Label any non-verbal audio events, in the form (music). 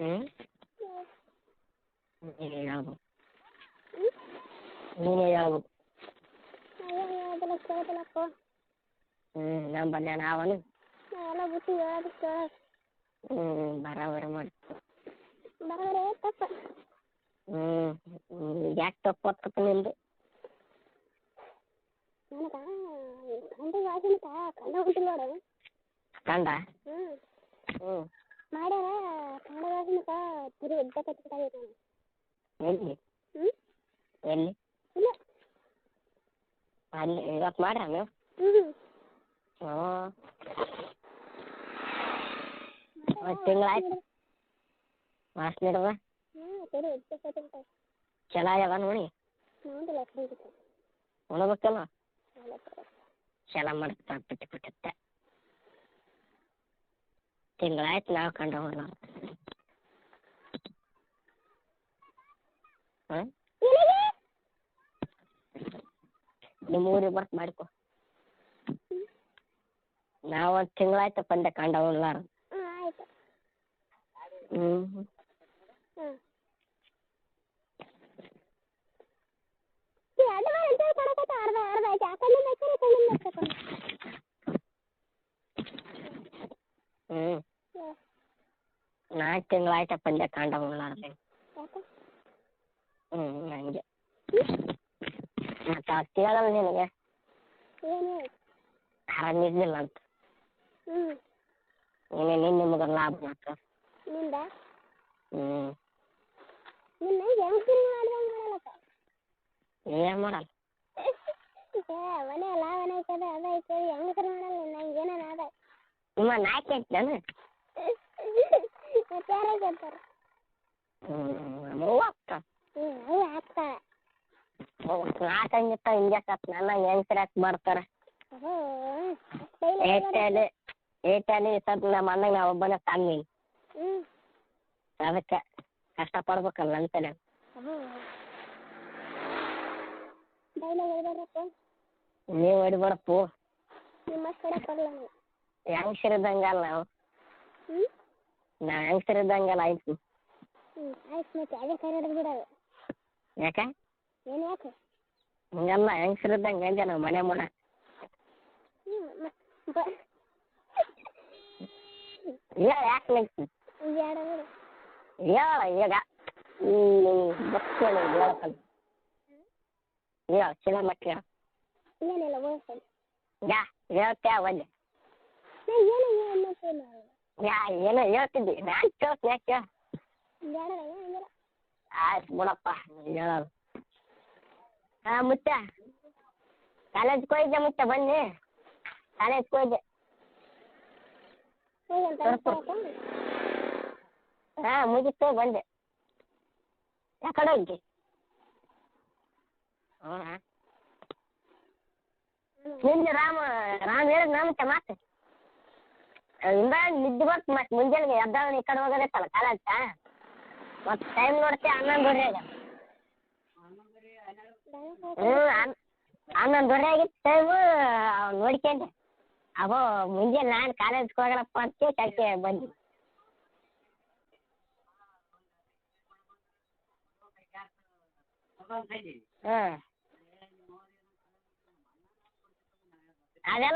ಹ್ಞೂ ಹೇಳ್ಬೇಕು ನೀನೇ ಕೇಳ್ದಲ್ಲಪ್ಪ ಹ್ಞೂ ನಮ್ಮ ಬಲ್ಲೆ ನಾವನು ಎಲ್ಲ ಬಿಟ್ಟು ಹೇಳೋದು ಕೇಳೋದು ಹ್ಞೂ ಬರಾಬರಿ ಮಾಡಿ ಬರೋದ್ರೆ ತಪ್ಪ ಹ್ಞೂ ಯಾಕೆ ತಪ್ಪ ನಿಂದು ನನಗೆ ಕಂಡು ವಾಸನಕ ಕಂಡ ಕಂಡ ಹ್ಮ್. ಹ್ಞೂ ಮಾಡ್ಯಾರ ಎಲ್ಲಿ ಎಲ್ಲಿ ಇಲ್ಲ. ಅಲ್ಲಿ ಇವತ್ತು ಮಾಡ್ರ ನೀವು? ಹ್ಞೂ ಹ್ಞೂ ಒಂದು ತಿಂಗಳಾಯ್ತು. ಮಾಸ್ ಕಟ್ಬಿಟ್ಟಾಗ ಚಲೋ ಆಗ್ಯದ ನೋಡಿ. ಉಣ್ಬೇಕಲ್ಲ? ಚಲೋ ಮಾಡ್ತಾ ಬಿಟ್ಟು ಬಿಟ್ಟತ್ತೆ ತಿಂಗಳಾಯ್ತು ನಾವು ಕಂಡು ಹೋಗಲ್ಲ ಹಾಂ? ನಿಮ್ಮ ಊರಿಗೆ ಬರ್ತ್ ಮಾಡಿಕೊ. ನಾವು ಒಂದು ತಿಂಗಳಾಯ್ತು ಪಂದೆ ಕಂಡ ಹೋಗ್ಲಾರ ಹ್ಞೂ ಹ್ಞೂ ನಾಲ್ಕು ತಿಂಗಳಾಯ್ತು ಪಂದೆ ಕಂಡ ಯಾಕೆ ಹ್ಞೂ ಹಂಗೆ. ಮತ್ತು ಅದು ಕೇಳಲ್ಲ ನಿನಗೆ? ಏನು? ಆರಾಮಿದ್ದಿಲ್ಲ ಅಂತ. ಹ್ಞೂ ನೀನೇ ನಿನ್ನ ನಿಮ್ಗೆ ಲಾಭ ಮಾತ್ರ. ನಿಂದ? ಹ್ಮ್. ನಿನ್ನ ಹೆಂಗ್ಸಿನ ಮಾಡ್ದಂಗೆ ಮಾಡಲ್ಲಪ್ಪ ಏನು ಮಾಡಲ್ಲ. (laughs) ಏ ಮನೆ ಎಲ್ಲ ಮನೆ ಐತದ ಅದ ಐತೆ ಹೆಂಗಸರು ಮಾಡಲ್ಲ ನಂಗೆ ಏನೇನು ಅದ ನಿಮ್ಮ ನಾಲ್ಕು ಐತೇನು ಮತ್ತೆ ಹ್ಮ್ ಕೇಳ್ತಾರೆ ಹ್ಞೂ ಹ್ಞೂ ಹಾಕ್ತಾಳೆ ಹಿಂಗೆ ಸತ್ ನನ್ನ ಹೆಂಗ್ಸ್ರು ಯಾಕೆ ಮಾಡ್ತಾರ. ಏಟಲ್ಲಿ ಏಟಲ್ಲಿ ನಮ್ಮ ಅಣ್ಣಗೆ ನಾ ಒಬ್ಬನೇ ಹ್ಞೂ ಅದಕ್ಕೆ ಓಹೋ ಡೈಲಾಗ್ ಹೇಳ್ದಾರಪ್ಪ ನೀವು ನಿಮ್ಮಷ್ಟು ಕಡೆ ಕೊಡಲ್ಲ ನೀವು ನಾ ಹೆಂಗ್ಸ್ರಿದ್ದಂಗೆಲ್ಲ ಆಯ್ತು. ಹ್ಞೂ ಆಯ್ತು ಮತ್ತೆ ಅದೇ ಕೈ ಹಿಡಿದು ಬಿಡೋದು. ಯಾಕೆ? ಏನು ಯಾಕೆ? ಹಿಂಗಲ್ಲ ಹೆಂಗ್ಸ್ರಿದ್ದಂಗೆ ಅಂದೆ ನಾವು ಮನೆ ಮುಡ ಹ್ಞೂ ಮ- ಬ ಇಲ್ಲ ಯಾಕೆ ನೆಗ್ಸಿ ಬೇಡ ಬಿಡು. ಹೇಳ ಈಗ. ಈ ಬಸ್ಸಲ್ಲಿ ಹೇಳ್ಕಲ್ಲ ಹೇಳ ಚಿಲ ಮಕ್ಕಳ ಏನಿಲ್ಲ ಓದ್ಸಲ್ಲ ಯಾ ಹೇಳ್ತೇ ಒಲ್ಲೆ ನಾ ಏನು ಅನ್ನೋಕ್ಕೇನು ಯಾ ಏನೋ ಹೇಳ್ತಿದ್ದಿ? ನಾನು ಕೇಳ್ತೀನಿ ಯಾಕೆ? ಬೇಡ ಏನಿಲ್ಲ ಆಯ್ತು ಬಿಡಪ್ಪ ಹೇಳೋದು ಹಾಂ ಮುತ್ತ ಕಾಲೇಜ್ಗೆ ಹೋಗಿದ್ದೆ ಮುತ್ತ ಬನ್ನಿ ಕಾಲೇಜ್ಗೆ ಹೋಗಿದ್ದೆ ಹೋಗಿ ಅಂತ ಅನ್ಸ್ಕೊಳಪ್ಪ ಹಾಂ ಮುಗಿಸ್ತೇ ಬಂದೆ ಯಾಕಡೆ ಹೋಗಿ ಹೌದಾ ನಿಂದು ರಾಮ ರಾಮ ಹೇಳಿದ್ ನಮ್ತೆ ಮಾತು ಇಂದ ನಿದ್ದೆ ಬರ್ತು ಮತ್ತೆ ಮುಂಜಾನೆ ಎದ್ದಾಳ ಈ ಕಡೆ ಹೋಗೋದೈತಲ್ಲ ಕಾಲೇಜ್ ಮತ್ತೆ ಟೈಮ್ ನೋಡ್ತೆ ಹನ್ನೊಂದುವರೆ ಆಗ್ಯದ ಹ್ಞೂ ಹನ್ ಹನ್ನೊಂದುವರೆ ಆಗಿತ್ತು ಟೈಮು ನೋಡ್ಕೊಂಡೆ ಅಗೋ ಮುಂಜಾನೆ ನಾನು ಕಾಲೇಜ್ಗೆ ಹೋಗಲಪ್ಪ ಅಂತ ಕಳ್ಸಿ ಬಂದ್ವಿ ಹಾಂ ಅದೆಲ್ಲ